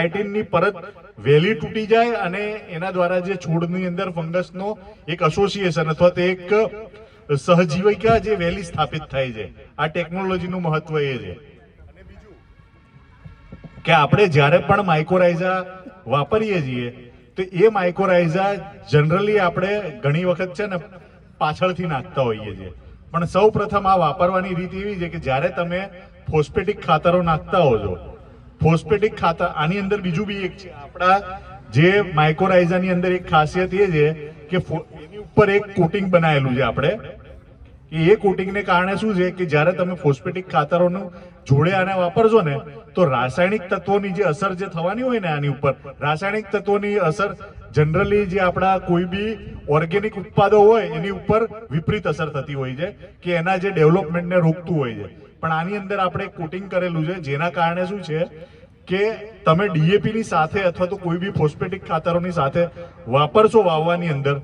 કાયટીનની પરત વહેલી તૂટી જાય અને એના દ્વારા જે છોડની અંદર ફંગસનો એક એસોસિએશન અથવા તો એક સહજીવિકા જે વહેલી સ્થાપિત થાય છે. આ ટેકનોલોજીનું મહત્વ એ છે. કે આપણે જ્યારે પણ માઇક્રોરાઇઝા વાપરીએ છીએ, તો એ માઇક્રોરાઇઝા જનરલી આપણે ઘણી વખત છે ને પાછળથી નાખતા હોઈએ છીએ. પણ સૌ પ્રથમ આ વાપરવાની રીત એવી છે કે જ્યારે તમે ફોસ્ફેટિક ખાતરો નાખતા હો છો ફોસ્ફેટિક ખાતર આની અંદર બીજું બી એક છે. આપણા જે માઇક્રોરાઇઝાની અંદર એક ખાસિયત એ છે કે એની ઉપર એક કોટિંગ બનાવેલું છે આપણે. કે એ કોટિંગને કારણે શું છે કે જ્યારે તમે ફોસ્ફેટિક ખાતરોનું જોડે આને વાપરશો ને, તો રાસાયણિક તત્વોની જે અસર જે થવાની હોય ને આની ઉપર, રાસાયણિક તત્વોની અસર જનરલી જે આપણા કોઈ બી ઓર્ગેનિક ઉત્પાદો હોય, એની ઉપર વિપરીત અસર થતી હોય છે કે એના જે ડેવલપમેન્ટને રોકતું હોય છે. પણ આની અંદર આપણે કોટિંગ કરેલું છે, જેના કારણે શું છે કે તમે ડીએપીની સાથે અથવા તો કોઈ બી ફોસ્ફેટિક ખાતરોની સાથે વાપરશો વાવવાની અંદર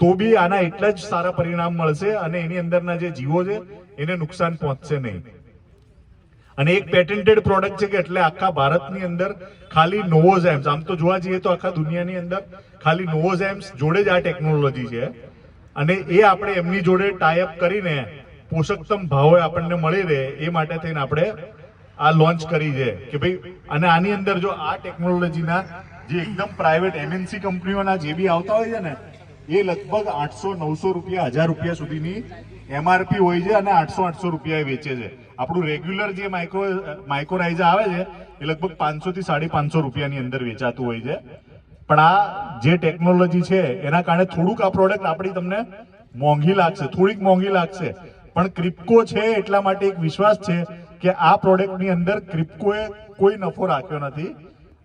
તો બી આના એટલા જ સારા પરિણામ મળશે અને એની અંદરના જે જીવો છે, એને નુકસાન પહોંચશે નહીં. અને એક પેટેન્ટેડ પ્રોડક્ટ છે કે એટલે આખા ભારતની અંદર ખાલી નોવોઝેમ્સ આમ તો જોવા જઈએ તો આખા દુનિયાની અંદર ખાલી નોવોઝેમ્સ જોડે જ આ ટેકનોલોજી છે. અને એ આપણે એમની જોડે ટાઈઅપ કરીને પોષકતમ ભાવે આપણને મળી રહે એ માટે થઈને આપણે આ લોન્ચ કરી છે. કે ભાઈ, અને આની અંદર જો આ ટેકનોલોજીના જે એકદમ પ્રાઇવેટ એમએનસી કંપનીઓના જે બી આવતા હોય છે ને એ લગભગ આઠસો, નવસો રૂપિયા, હજાર રૂપિયા સુધીની એમઆરપી હોય છે અને આઠસો આઠસો રૂપિયા વેચે છે. આપણું રેગ્યુલર જે માઇક્રો માઇક્રોરાઇઝા આવે છે, એ લગભગ પાંચસો થી સાડી પાંચસો રૂપિયાની અંદર વેચાતું હોય છે. પણ આ જે ટેકનોલોજી છે, એના કારણે થોડુંક આ પ્રોડક્ટ આપણી તમને મોંઘી લાગશે, થોડીક મોંઘી લાગશે. પણ ક્રિપ્કો છે એટલા માટે એક વિશ્વાસ છે કે આ પ્રોડક્ટની અંદર ક્રિપ્કોએ કોઈ નફો રાખ્યો નથી.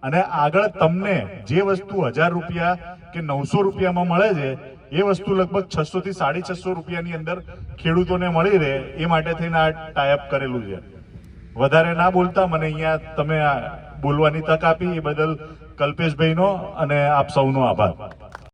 અને આગળ તમને જે વસ્તુ હજાર રૂપિયા કે નવસો રૂપિયામાં મળે છે, એ વસ્તુ લગભગ છસો થી સાડી છસો રૂપિયાની અંદર ખેડૂતોને મળી રહે, એ માટે થઈને આ ટાઈપ કરેલું છે. વધારે ના બોલતા મને અહીંયા તમે બોલવાની તક આપી, એ બદલ કલ્પેશભાઈનો અને આપ સૌનો આભાર.